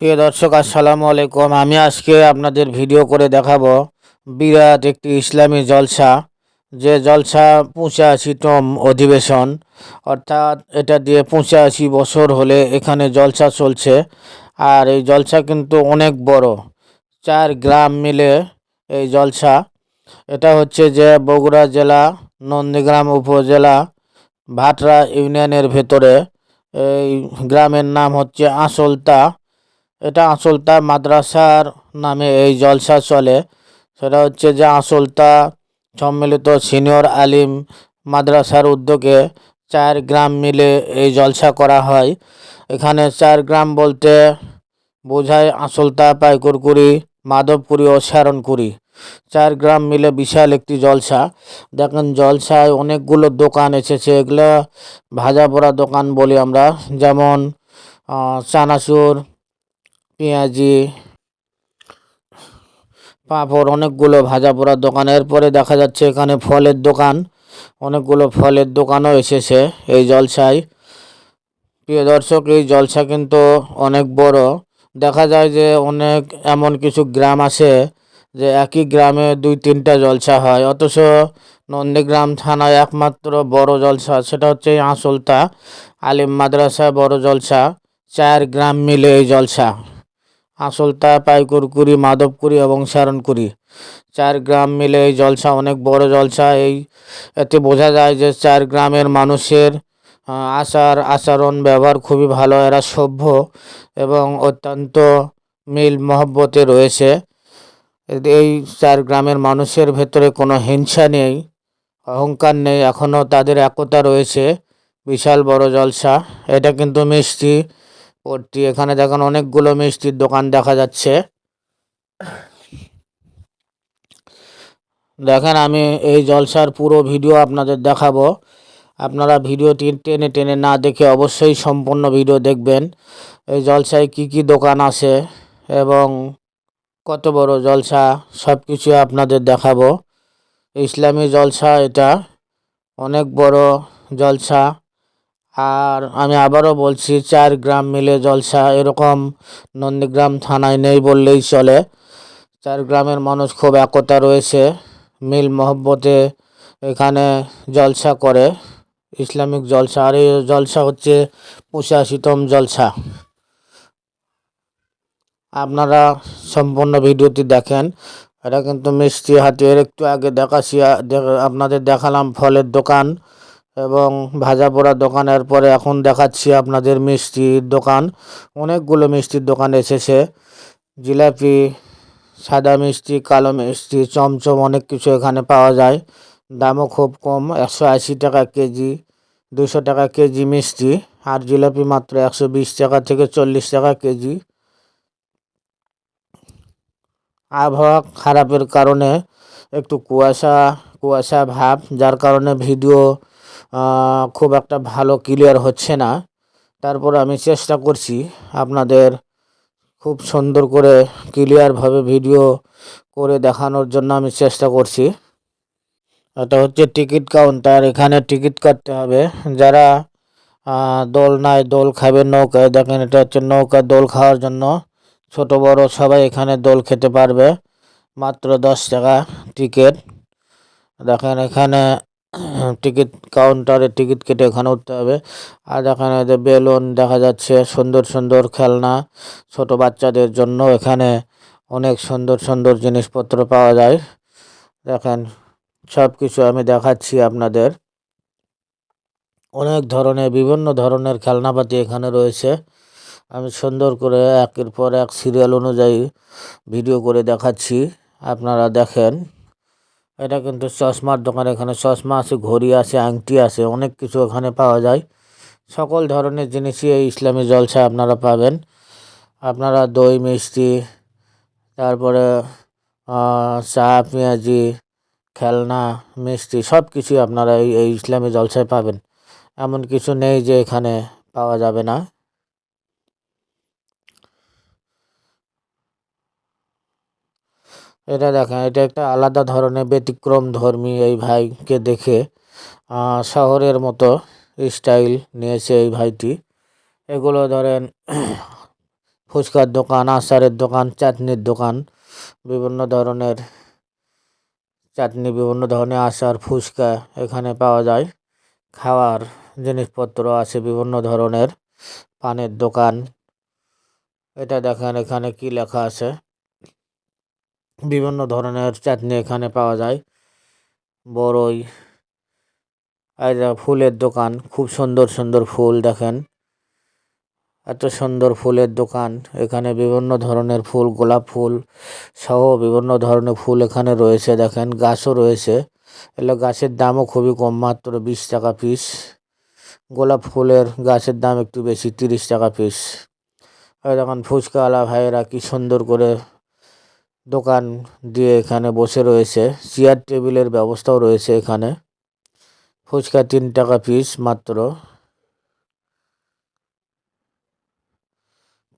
প্রিয় দর্শক, আসসালামু আলাইকুম। আমি আজকে আপনাদের ভিডিও করে দেখাবো বিরাট একটি ইসলামী জলসা, যে জলসা পঁচাশিতম অধিবেশন। অর্থাৎ এটা দিয়ে পঁচাশি বছর হলে এখানে জলসা চলছে, আর এই জলসা কিন্তু অনেক বড়, চার গ্রাম মিলে এই জলসা। এটা হচ্ছে যে বগুড়া জেলা, নন্দীগ্রাম উপজেলা, ভাটরা ইউনিয়নের ভেতরে। এই গ্রামের নাম হচ্ছে আঁচলতা। এটা আঁচলতা মাদ্রাসার নামে এই জলসা চলে। সেটা হচ্ছে যে আঁচলতা সম্মিলিত সিনিয়র আলিম মাদ্রাসার উদ্যোগে চার গ্রাম মিলে এই জলসা করা হয়। এখানে চার গ্রাম বলতে বোঝায় আঁচলতা পাইকরকুড়ি মাধবপুরি ও শারণকুড়ি চার গ্রাম মিলে বিশাল একটি জলসা। দেখেন জলসায় অনেকগুলো দোকান এসেছে। এগুলো ভাজা পোড়া দোকান বলি আমরা। যেমন চানাচুর পেঁয়াজি পাঁপড় অনেকগুলো ভাজা পোড়া দোকান, এরপরে দেখা যাচ্ছে এখানে ফলের দোকান। অনেকগুলো ফলের দোকানও এসেছে এই জলসায়। প্রিয় দর্শক, এই জলসা কিন্তু অনেক বড়। দেখা যায় যে অনেক এমন কিছু গ্রাম আছে যে একই গ্রামে দুই তিনটা জলসা হয়। অথচ নন্দীগ্রাম থানায় একমাত্র বড় জলসা, সেটা হচ্ছে আঁচলতা আলিম মাদ্রাসা বড় জলসা। চার গ্রাম মিলে এই জলসা। আসলতা পাইকুরকুড়ি মাধবকুড়ি এবং সারণকুড়ি চার গ্রাম মিলে এই জলসা অনেক বড় জলসা। এই, এতে বোঝা যায় যে চার গ্রামের মানুষের আচার, আচরণ, ব্যবহার খুবই ভালো, এরা সভ্য এবং অত্যন্ত মিল মহব্বতে রয়েছে। এই চার গ্রামের মানুষের ভেতরে কোনো হিংসা নেই, অহংকার নেই, এখনও তাদের একতা রয়েছে। বিশাল বড় জলসা, এটা কিন্তু মিষ্টি। ভর্তি এখানে দেখেন অনেকগুলো মিষ্টির দোকান দেখা যাচ্ছে। দেখেন আমি এই জলসার পুরো ভিডিও আপনাদের দেখাবো। আপনারা ভিডিওটি টেনে টেনে না দেখে অবশ্যই সম্পূর্ণ ভিডিও দেখবেন। এই জলসায় কি কি দোকান আছে এবং কত বড় জলসা সব কিছু আপনাদের দেখাবো। ইসলামী জলসা এটা, অনেক বড় জলসা। আর আমি আবারও বলছি, চার গ্রাম মিলে জলসা এরকম নন্দীগ্রাম থানায় নেই বললেই চলে। চার গ্রামের মানুষ খুব একতা রয়েছে, মিল মহব্বতে এখানে জলসা করে। ইসলামিক জলসা, আর এই জলসা হচ্ছে পঁচাশিতম জলসা। আপনারা সম্পূর্ণ ভিডিওটি দেখেন। এটা কিন্তু মিষ্টি হাতের একটু আগে দেখাচ্ছি আপনাদের দেখালাম ফলের দোকান। এবং ভাজা পোড়া দোকানের পরে এখন দেখাচ্ছি আপনাদের মিষ্টির দোকান। অনেকগুলো মিষ্টির দোকান এসেছে। জিলাপি, সাদা মিষ্টি, কালো মিষ্টি, চমচম অনেক কিছু এখানে পাওয়া যায়। দামও খুব কম, একশো আশি টাকা কেজি দুশো টাকা কেজি মিষ্টি। আর জিলাপি মাত্র একশো বিশ টাকা থেকে চল্লিশ টাকা কেজি। আবহাওয়া খারাপের কারণে একটু কুয়াশা কুয়াশা ভাব, যার কারণে ভিডিও খুব একটা ভালো ক্লিয়ার হচ্ছে না। তারপর আমি চেষ্টা করছি আপনাদের খুব সুন্দর করে ক্লিয়ারভাবে ভিডিও করে দেখানোর জন্য আমি চেষ্টা করছি। এটা হচ্ছে টিকিট কাউন্টার এখানে টিকিট কাটতে হবে। যারা দোল নাই, দোল খাবে নৌকায় দেখেন এটা হচ্ছে নৌকা দোল খাওয়ার জন্য। ছোট, বড় সবাই এখানে দোল খেতে পারবে। মাত্র দশ টাকা টিকিট দেখেন এখানে টিকিট কাউন্টারে টিকিট কেটে এখানে উঠতে হবে। আর এখানে যে বেলুন দেখা যাচ্ছে, সুন্দর সুন্দর খেলনা ছোট বাচ্চাদের জন্য। এখানে অনেক সুন্দর সুন্দর জিনিসপত্র পাওয়া যায়। দেখেন সব কিছু আমি দেখাচ্ছি আপনাদের। অনেক ধরনের, বিভিন্ন ধরনের খেলনাপাতি এখানে রয়েছে। আমি সুন্দর করে একের পর এক সিরিয়াল অনুযায়ী ভিডিও করে দেখাচ্ছি। আপনারা দেখেন। এটা কিন্তু চশমার দোকান, এখানে চশমা আছে, ঘড়ি আছে, আংটি আছে, অনেক কিছু এখানে পাওয়া যায়। সকল ধরনের জিনিসই এই ইসলামী জলসা আপনারা পাবেন। আপনারা দই, মিষ্টি, তারপরে চা, পেঁয়াজি, খেলনা, মিষ্টি সব কিছুই আপনারা এই এই ইসলামী জলসায় পাবেন। এমন কিছু নেই যে এখানে পাওয়া যাবে না। এটা দেখেন, এটা একটা আলাদা ধরনের ব্যতিক্রম ধর্মী এই ভাইকে দেখে শহরের মতো স্টাইল নিয়েছে এই ভাইটি। এগুলো ধরেন ফুচকার দোকান, আচারের দোকান, চাটনির দোকান, বিভিন্ন ধরনের চাটনি, বিভিন্ন ধরনের আচার, ফুচকা এখানে পাওয়া যায়। খাওয়ার জিনিসপত্র আছে, বিভিন্ন ধরনের, পানের দোকান। এটা দেখেন, এখানে কি লেখা আছে? বিভিন্ন ধরনের চাটনি এখানে পাওয়া যায়। বড়ই আর ফুলের দোকান, খুব সুন্দর সুন্দর ফুল দেখেন। এত সুন্দর ফুলের দোকান, এখানে বিভিন্ন ধরনের ফুল, গোলাপ ফুল সহ বিভিন্ন ধরনের ফুল এখানে রয়েছে দেখেন, গাছও রয়েছে। এগুলো গাছের দামও খুবই কম, মাত্র বিশ টাকা পিস গোলাপ ফুলের গাছের দাম একটু বেশি, তিরিশ টাকা পিস দেখেন ফুচকাওয়ালা ভাইয়েরা কি সুন্দর করে দোকান দিয়ে এখানে বসে রয়েছে। চেয়ার টেবিলের ব্যবস্থাও রয়েছে এখানে। ফুচকা তিন টাকা পিস মাত্র।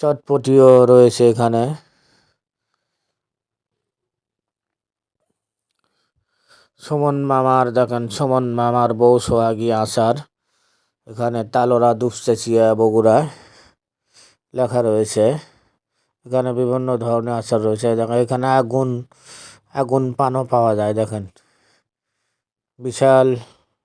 চটপটিও রয়েছে এখানে। সুমন মামার দেখেন, সুমন মামার বউ সোহাগী আচার এখানে তালোরা দুপচেচিয়া বগুড়া লেখা রয়েছে। এখানে বিভিন্ন ধরনের আচার রয়েছে। দেখেন, এখানে আগুন আগুন পানও পাওয়া যায়, দেখেন। বিশাল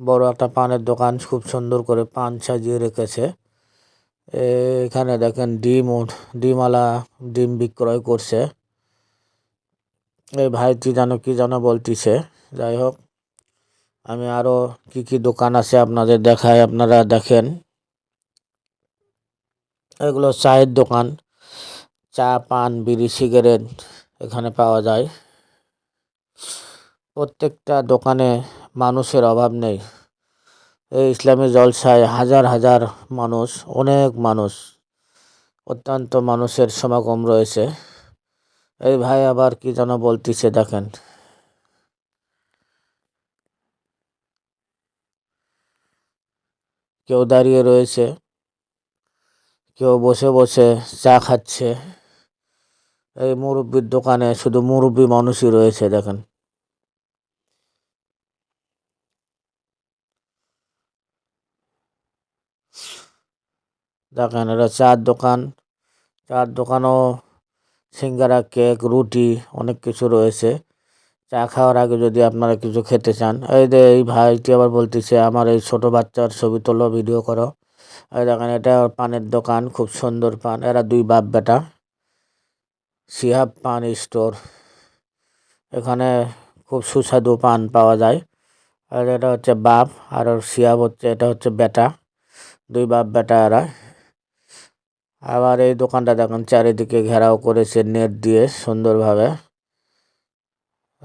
বড় একটা পানের দোকান, খুব সুন্দর করে পান সাজিয়ে রেখেছে। এখানে দেখেন, ডিম ডিমওয়ালা ডিম বিক্রয় করছে। এই ভাইটি যেন কি যেন বলতিছে? যাই হোক, আমি আরও কি কি দোকান আছে আপনাদের দেখায় আপনারা দেখেন। এগুলো চায়ের দোকান। চা, পান, বিড়ি, সিগারেট এখানে পাওয়া যায়। প্রত্যেকটা দোকানে মানুষের অভাব নেই। এই ইসলামী জলসায় হাজার হাজার মানুষ, অনেক মানুষ, অত্যন্ত মানুষের সমাগম রয়েছে। এই ভাই আবার কি যেন বলতেছে দেখেন। কেউ দাঁড়িয়ে রয়েছে, কেউ বসে বসে চা খাচ্ছে। এই মুরব্বির দোকানে শুধু মুরব্বি মানুষই রয়েছে, দেখেন। দেখেন, এটা চার দোকান। চার দোকানও সিঙ্গারা, কেক, রুটি, অনেক কিছু রয়েছে। চা খাওয়ার আগে যদি আপনারা কিছু খেতে চান। এই যে এই ভাইটি আবার বলতেছে, আমার এই ছোট বাচ্চার ছবি তোলো, ভিডিও করো। এই দেখেন, এটা পানের দোকান, খুব সুন্দর পান। এরা দুই বাপ বেটা সিহাব পান স্টোর। এখানে খুব সুস্বাদু পান পাওয়া যায়। আর এটা হচ্ছে বাপ, আর সিহাব হচ্ছে, এটা হচ্ছে বেটা, দুই বাপ বেটা এরা। আবার এই দোকানটা দেখেন, চারিদিকে ঘেরাও করেছে নেট দিয়ে সুন্দরভাবে।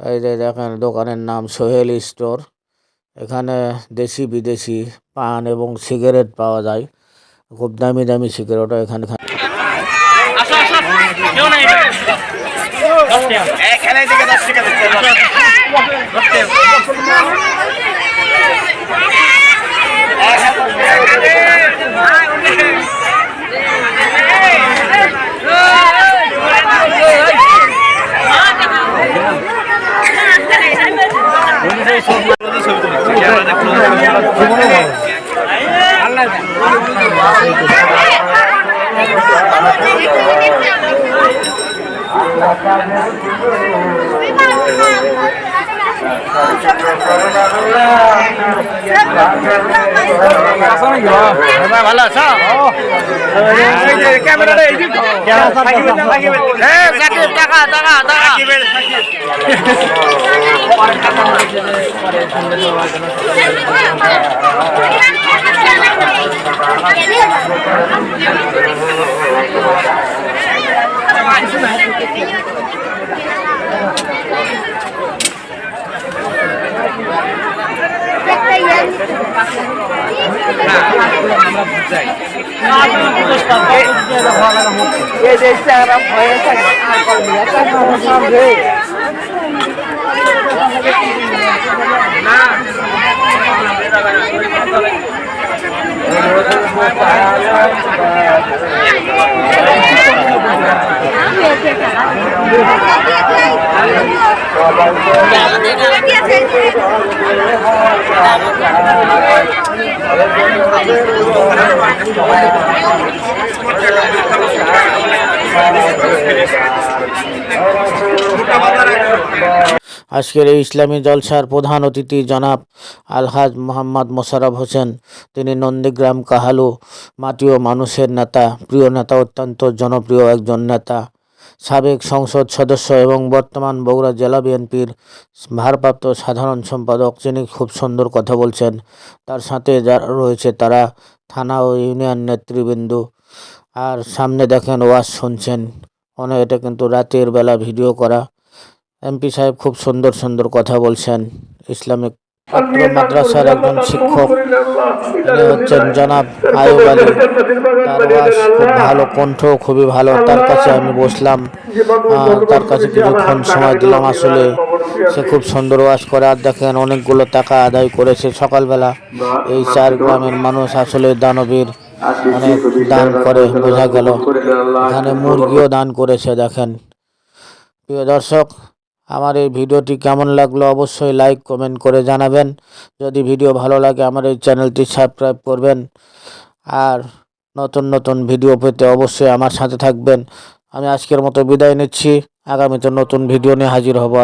এই যে দেখেন, দোকানের নাম সোহেল স্টোর। এখানে দেশি বিদেশি পান এবং সিগারেট পাওয়া যায়। খুব দামি দামি সিগারেটও এখানে খা- আসো আসো কেউ নাই দশ টাকা খেলায় থেকে দশ টাকা দিচ্ছে ভালো আছো টাকা টাকা টাকা এই চেহারা ভয়ে থাকে আর করবি না তার সামনে Gracias. আজকের এই ইসলামী জলসার প্রধান অতিথি জনাব আলহাজ মোহাম্মদ মোশারফ হোসেন। তিনি নন্দীগ্রাম কাহালু ও মানুষের নেতা, প্রিয় নেতা, অত্যন্ত জনপ্রিয় একজন নেতা, সাবেক সংসদ সদস্য এবং বর্তমান বগুড়া জেলা বিএনপির ভারপ্রাপ্ত সাধারণ সম্পাদক, যিনি খুব সুন্দর কথা বলছেন। তার সাথে যারা রয়েছে তারা থানা ও ইউনিয়ন নেতৃবৃন্দ আর সামনে দেখেন ওয়াজ শুনছেন। অনেক এটা কিন্তু রাতের বেলা ভিডিও করা। এমপি সাহেব খুব সুন্দর সুন্দর কথা বলছেন। ইসলামিক ছাত্র মাদ্রাসার একজন শিক্ষক তিনি হচ্ছেন জনাব আয়ুব আলী। তার ওয়াজ খুব ভালো কণ্ঠ খুবই ভালো। তার কাছে আমি বসলাম। তার কাছে কিছুক্ষণ সময় দিলাম আসলে। সে খুব সুন্দর ওয়াজ করে। আর দেখেন অনেকগুলো টাকা আদায় করেছে। সকালবেলা এই চার গ্রামের মানুষ আসলে দানবীর দান করে বোঝা গেল। এখানে মুরগিও দান করেছে দেখেন। প্রিয় দর্শক আমার এই ভিডিওটি কেমন লাগল অবশ্যই লাইক কমেন্ট করে জানাবেন। যদি ভিডিও ভালো লাগে আমার এই চ্যানেলটি সাবস্ক্রাইব করবেন। আর নতুন নতুন ভিডিও পেতে অবশ্যই আমার সাথে থাকবেন। আমি আজকের মতো বিদায় নিচ্ছি। আগামীতে নতুন ভিডিও নিয়ে হাজির হব।